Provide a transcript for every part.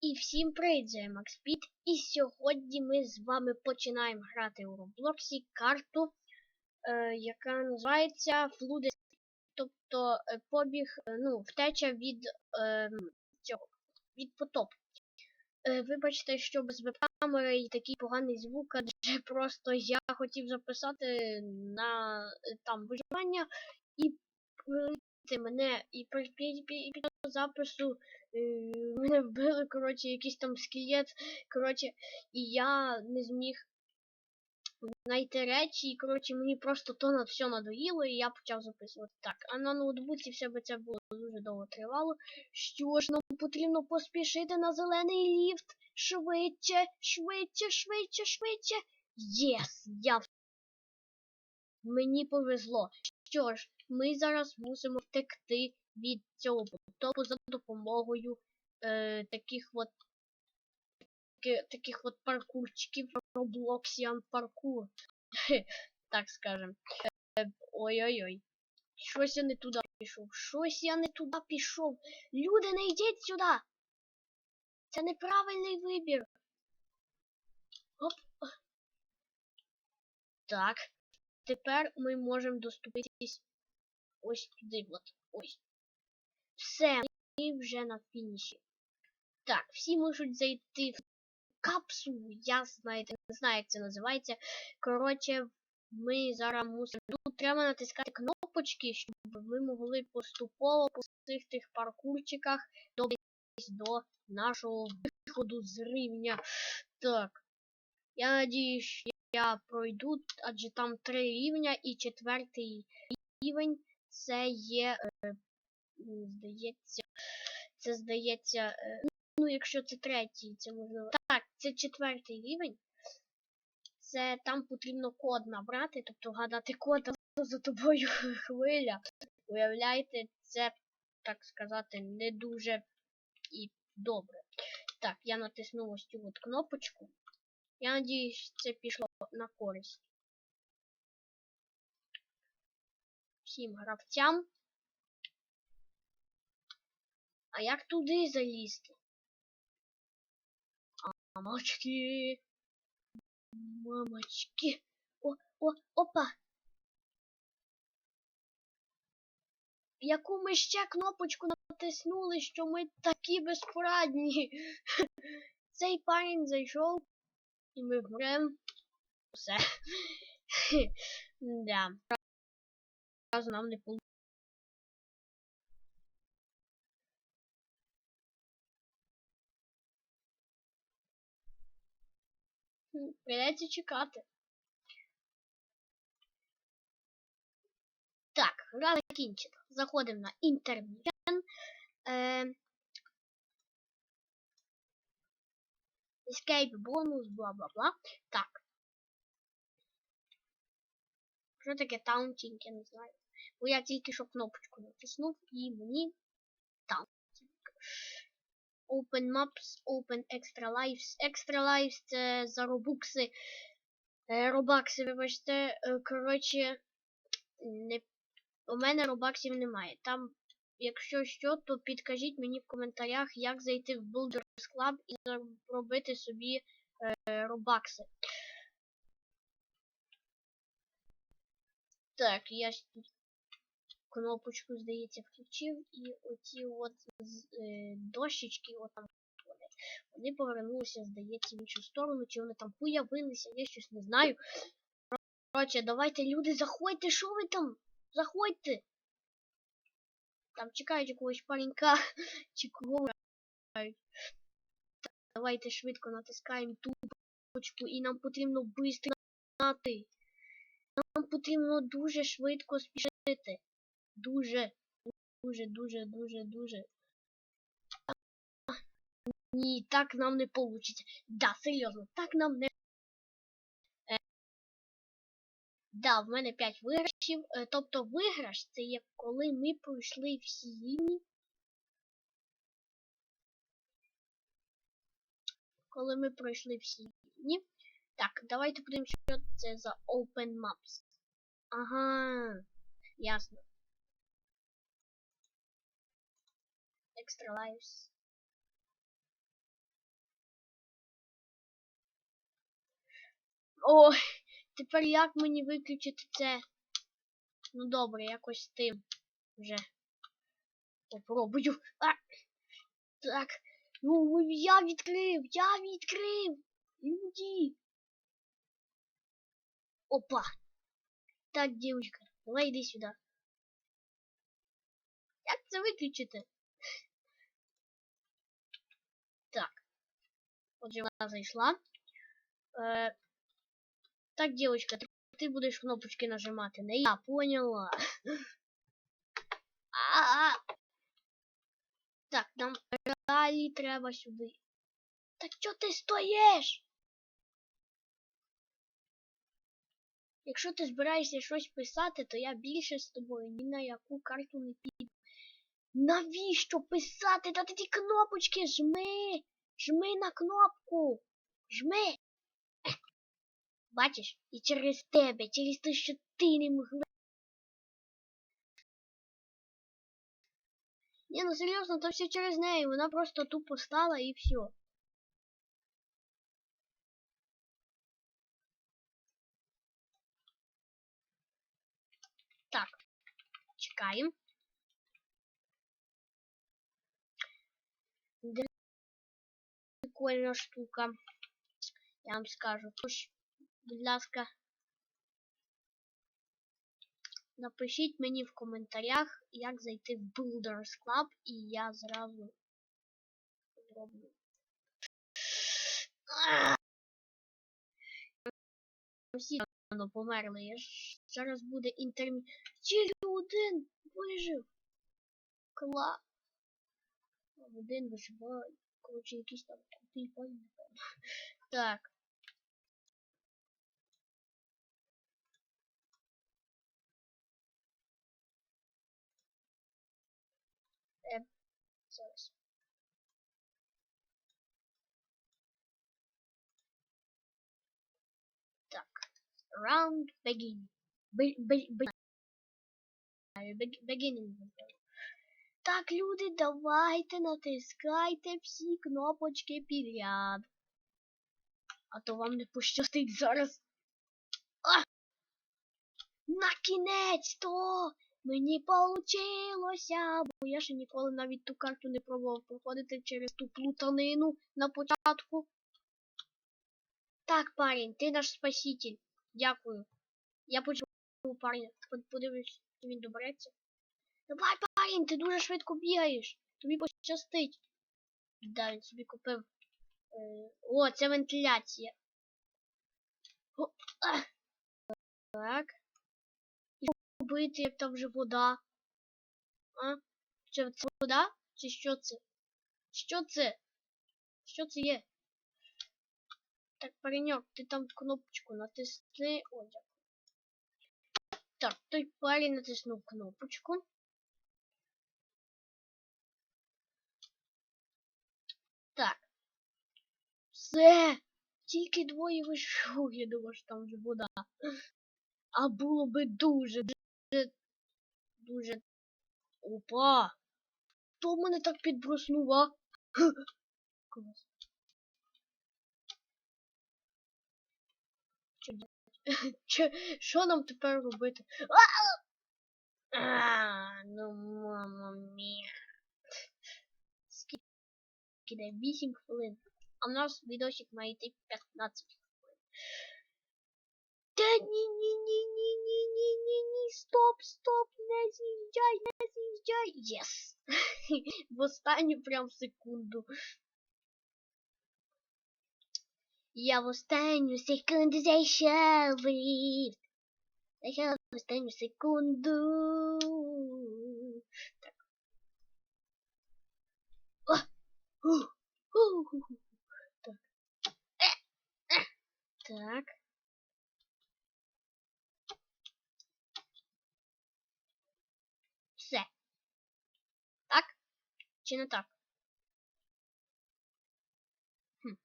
І всім привіт, це Макспід. І сьогодні ми з вами починаємо грати у Роблоксі карту, е, яка називається Флуди, тобто е, побіг, е, ну, втеча від е, цього, від потопу. Е, вибачте, що без веб-камери і такий поганий звук, адже просто я хотів записати на е, там виживання і мене і під, запису мене вбили, коротше, якийсь там скелет, коротше, і я не зміг знайти речі, і коротше мені просто то на все надоїло, і я почав записувати так. А на ноутбуці все би це було дуже довго тривало. Що ж нам потрібно поспішити на зелений ліфт? Швидше, швидше, швидше, швидше. Єс! Я Мені повезло. Що ж, ми зараз мусимо втекти від цього потопу за допомогою е, таких от таких от паркурчиків Robloxian паркур. так скажем. Е, Ой-ой-ой. Щось я не туди пішов. Щось я не туди пішов. Люди, не йдіть сюди. Це неправильний вибір. Оп. Так. Тепер ми можемо доступитись ось туди. От. Ось. Все, ми вже на фініші. Так, всі можуть зайти в капсулу. Я знаєте, не знаю, як це називається. Коротше, ми зараз мусимо. Тут треба натискати кнопочки, щоб ми могли поступово по цих тих паркурчиках добитись до нашого виходу з рівня. Так. Я надіюсь, я пройду, адже там три рівня і четвертий рівень це є. Здається, це здається. Е, ну, якщо це третій, це можливо. Так, це четвертий рівень. Це там потрібно код набрати, тобто вгадати код, а за тобою хвиля. Уявляєте, це, так сказати, не дуже і добре. Так, я натиснув ось цю от кнопочку. Я надіюсь, це пішло на користь. Всім гравцям. А як туди залізти? Мамочки. Мамочки. О, о, опа. Яку ми ще кнопочку натиснули, що ми такі безпорадні. Цей парень зайшов, і ми вмрем. Все. да. Разу нам не получилось. Придеться чекати. Так, гра закінчена. Заходимо на Intermission. Е, Escape бонус, бла-бла-бла. Так. Що таке таунтінг, я не знаю. Бо я тільки що кнопочку натиснув і мені таунтінг. Open Maps, Open Extra Lives. Extra Lives це за робукси. Е, Робакси, вибачте. Е, Коротше, не... у мене робаксів немає. Там, якщо що, то підкажіть мені в коментарях, як зайти в Builders Club і зробити собі е, робакси. Так, я кнопочку, здається, включив, і оці от е, дощечки, от там вони, повернулися, здається, в іншу сторону, чи вони там появилися, я щось не знаю. Коротше, давайте, люди, заходьте, що ви там? Заходьте! Там чекають якогось паренька, чи кого. Давайте швидко натискаємо ту кнопочку, і нам потрібно швидко. Нам потрібно дуже швидко спішити. Дуже, дуже, дуже, дуже, дуже. Ні, так нам не вийде. Да, серйозно, так нам не. Е, да, в мене 5 виграшів. Е, тобто виграш це є коли ми пройшли всі рівні. Коли ми пройшли всі рівні. Так, давайте подивимося, що це за Open Maps. Ага, ясно. Extra Lives. Ой, тепер як мені виключити це? Ну добре, якось тим вже попробую. А! Так. Ну я відкрив! Я відкрив! Люди! Опа! Так, девочка, давай йди сюди. Як це виключити? Отже, вона зайшла. Е, так, девочка, ти, ти будеш кнопочки нажимати. Не я, поняла. А-а. Так, нам далі треба сюди. Так чого ти стоїш? Якщо ти збираєшся щось писати, то я більше з тобою ні на яку карту не піду. Навіщо писати? Та ти ті кнопочки жми! Жми на кнопку! Жми! Бачиш? І через тебе, через те, що ти не могла. Ні, ну серйозно, то все через неї. Вона просто тупо стала і все. Так. Чекаємо. Прикольна штука. Я вам скажу. Будь ласка, напишіть мені в коментарях, як зайти в Builders Club, і я зразу зроблю. Всі померли. Я ж зараз буде інтермі... Тільки один вижив. Кла. Один виживає. Коротше, якийсь там крутий парень, напевно. Так. Е, зараз. Так. Round begin. Be, be, be, be- beginning. Так, люди, давайте натискайте всі кнопочки підряд. А то вам не пощастить зараз. А! На кінець то! Мені получилося! Бо я ще ніколи навіть ту карту не пробував проходити через ту плутанину на початку. Так, парень, ти наш спаситель. Дякую. Я почув парня. Подивлюсь, він добереться. Давай, парень, ти дуже швидко бігаєш. Тобі пощастить. Да, він собі купив. Е, О, це вентиляція. Так. І робити, як там вже вода? А? Чи це вода? Чи що це? Що це? Що це є? Так, паренек, ти там кнопочку натисни. О, дякую. Так, той парень натиснув кнопочку. Так. Все. Тільки двоє вийшов, я думав, що там вже вода. А було би дуже, дуже, дуже. Опа! Хто мене так підбруснув, а? Клас. Що? Нам тепер робити? А! Ну мама мія. Скільки? 8 хвилин. А в нас відосик має йти 15 хвилин. Та ні, ні, ні, ні, ні, ні, ні, стоп, стоп, не з'їжджай, не з'їжджай. Єс! В останню прям секунду. Я в останню секунду зайшов в ліфт. Зайшов в останню секунду. Так. О! Ух! Ух! ух, ух. Так. Е! Е! Так. Все. Так? Чи не так? Хм.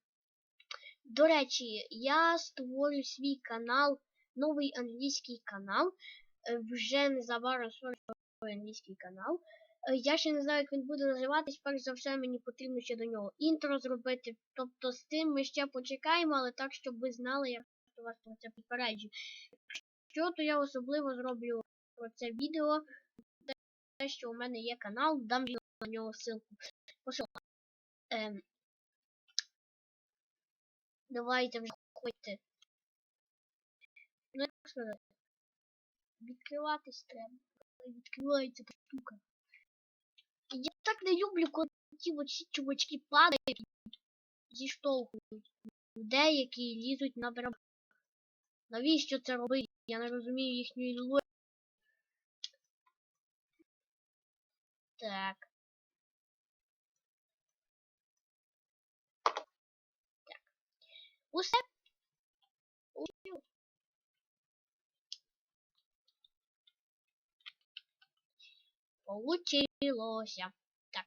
До речі, я створю свій канал, новий англійський канал. Е, Вже незабаром створю англійський канал. Е, Я ще не знаю, як він буде називатись. Перш за все, мені потрібно ще до нього інтро зробити. Тобто з тим ми ще почекаємо, але так, щоб ви знали, просто вас про це попереджу. Що то я особливо зроблю про це відео. Те, що у мене є канал, дам на нього ссылку. Ем, давайте вже ходьте. Ну, як сказати. Відкриватись треба. Відкривається штука. Я так не люблю, коли ті оці чувачки падають зіштовхують. Деякі лізуть на драб. Навіщо це робити? Я не розумію їхньої логіки. Так. Так. Усе. Получилося. Так.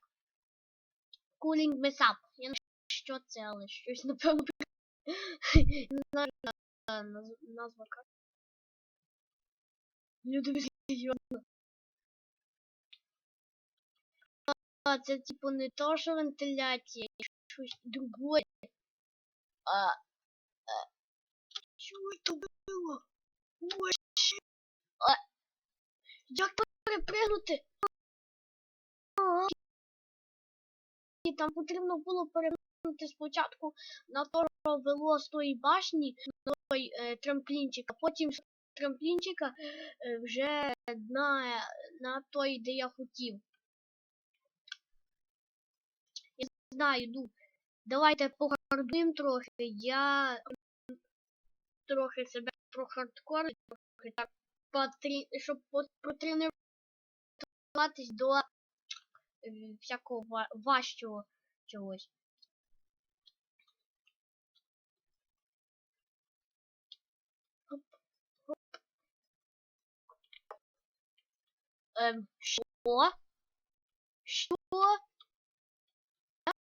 Cooling mess up. Я не знаю, що це, але щось напевно. Не знаю на- назва карти. Люди серйозно. А, це типу не то, що вентиляція, щось другое. А, а, що це було? Вообще. А, як перепригнути? І там потрібно було перепригнути спочатку на вело з тої башні, на той е, трамплінчик, а потім з трамплінчика е, вже на, на той, де я хотів. Я знаю, йду. Давайте похардуємо трохи. Я трохи себе прохардкорю, трохи так потрі... щоб потренуватись до всякого ва- важчого чогось. Ем, що? Що?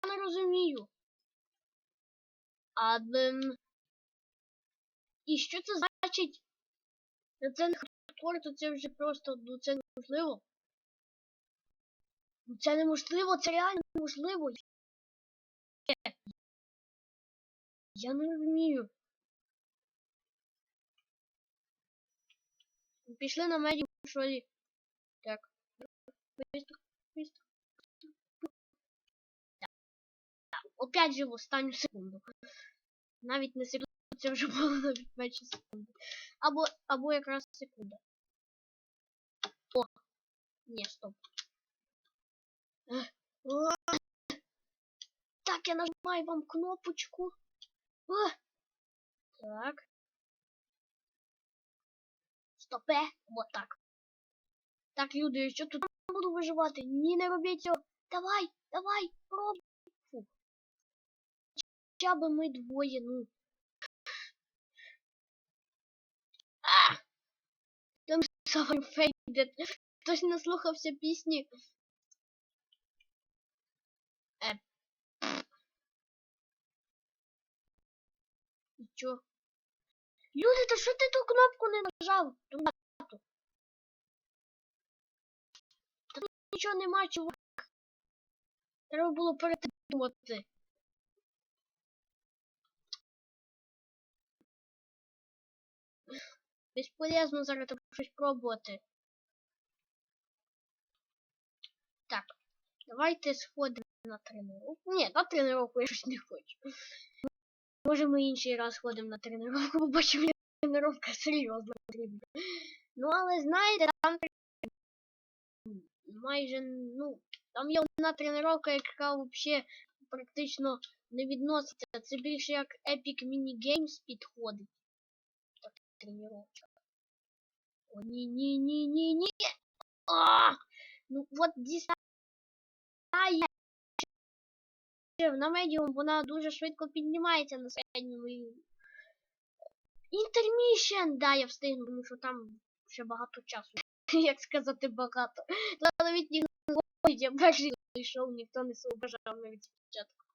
Я не розумію. А ем, і що це значить? Це не хардкор, то це вже просто, ну це неможливо. Ну, Це неможливо, це реально неможливо. Я не розумію. Пішли на медіум, що ли? Так. Опять живу, останню секунду. Навіть не секунду, це вже було навіть менше секунди. Або, або якраз секунда. О! Ні, стоп. Так, я нажимаю вам кнопочку. Так. Стопе. Вот так. Так, люди, я що тут буду виживати? Ні, не робіть цього. Давай, давай, пробуй. Фу. Хоча б ми двоє, ну. А! Там сам фейдет. Хтось не слухався пісні. Чо? Люди, та що ти ту кнопку не нажав? Дурнату. Та тут нічого нема, чувак. Треба було передумати. Безполезно зараз там щось пробувати. Так, давайте сходимо на тренировку. Ні, на тренировку я щось не хочу. Може ми інший раз ходимо на тренировку, бо бачимо, як тренировка серйозно потрібна. Ну, але знаєте, там майже, ну, там є одна тренировка, яка взагалі практично не відноситься. Це більше як Epic Mini Games підходить. Так, тренировка. О, ні, ні, ні, ні, ні. А! Ну, от дістає. На медіум вона дуже швидко піднімається на середньому рівні. Інтермішен! Да, я встигну, тому що там ще багато часу. Як сказати багато. Та навіть ніхто не говорить, я перший зайшов, ніхто не соображав навіть спочатку.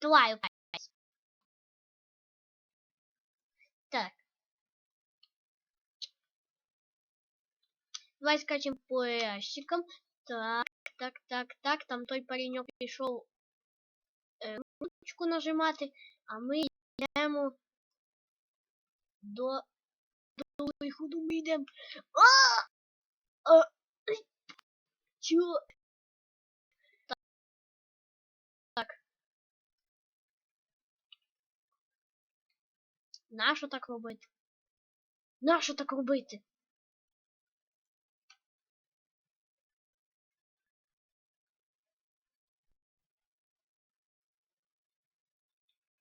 Давай. Так. Давай скачем по ящикам. Так, так, так, так. Там той пареньок пішов е, ручку нажимати, а ми йдемо до до виходу ми йдемо. А! А! Чо? Так. Так. Нащо так робити? Нащо так робити?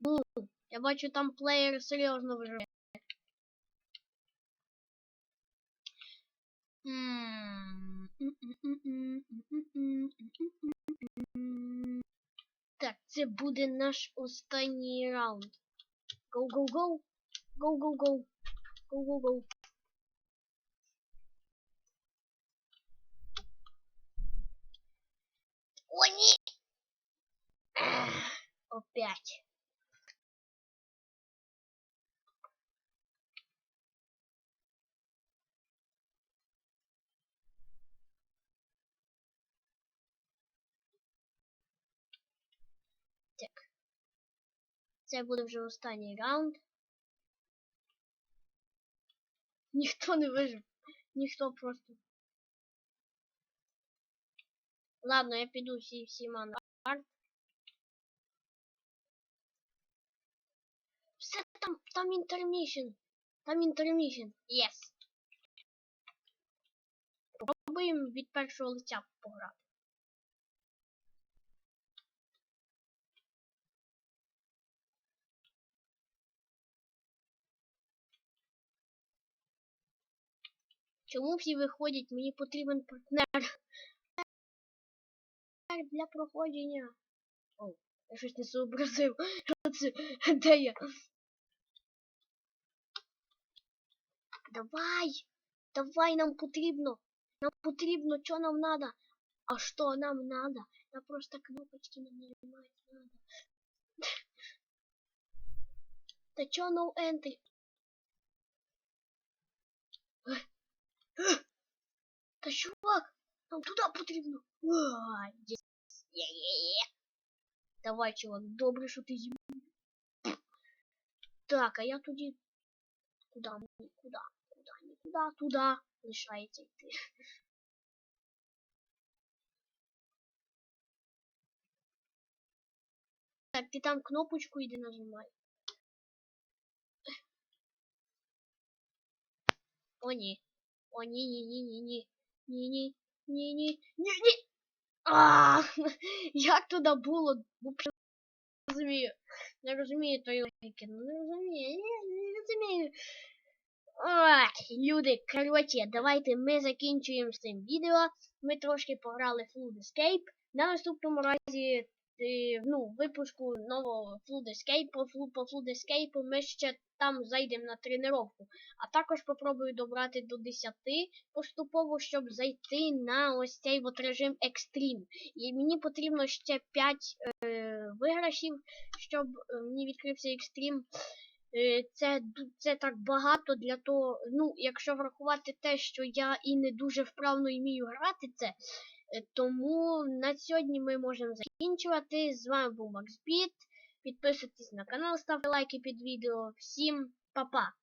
Ну, я бачу там плеєр серйозно виживає. Так, це буде наш останній раунд. Go, go, go. Go, go, go. Go, go, go. О, ні! Опять. Так. Це буде вже останній раунд. Ніхто не вижив. Ніхто просто. Ладно, я піду всі всіма на карт. Все там, там інтермішн. Там інтермішн. Єс. Попробуємо від першого лиця пограти. Чому всі виходять? Мені потрібен партнер. Партнер для проходження. О, я щось не зобразив. Де я? Давай! Давай, нам потрібно. Нам потрібно, що нам надо. А що нам надо? Я просто кнопочки не нажимать надо. Та чо no entry? Та чувак, нам туди потрібно. Ой, єс. Є-є-є. Давай, чувак, добре, що ти зі мною. Так, а я тоді. Куди? Нікуди. Куди? Нікуди. Туди. Лишається йти. Так, ти там кнопочку йди нажимай. О, ні. О, ні, ні, ні, ні, ні. Ні, ні, ні, ні, ні, ні. А, як туди було? Не розумію. Не розумію тої логіки. Ну не розумію. Не розумію. Ой, люди, коротше, давайте ми закінчуємо з цим відео. Ми трошки пограли Flood Escape. На наступному разі, е, ну, випуску нового Flood Escape, по Flood, Escape ми ще там зайдемо на тренировку. А також попробую добрати до 10 поступово, щоб зайти на ось цей от режим Extreme. І мені потрібно ще 5 е, виграшів, щоб е, мені відкрився Extreme. Е, Це, це так багато для того, ну, якщо врахувати те, що я і не дуже вправно вмію грати це, тому на сьогодні ми можемо закінчувати. З вами був Макс Біт. Підписуйтесь на канал, ставте лайки під відео. Всім па-па!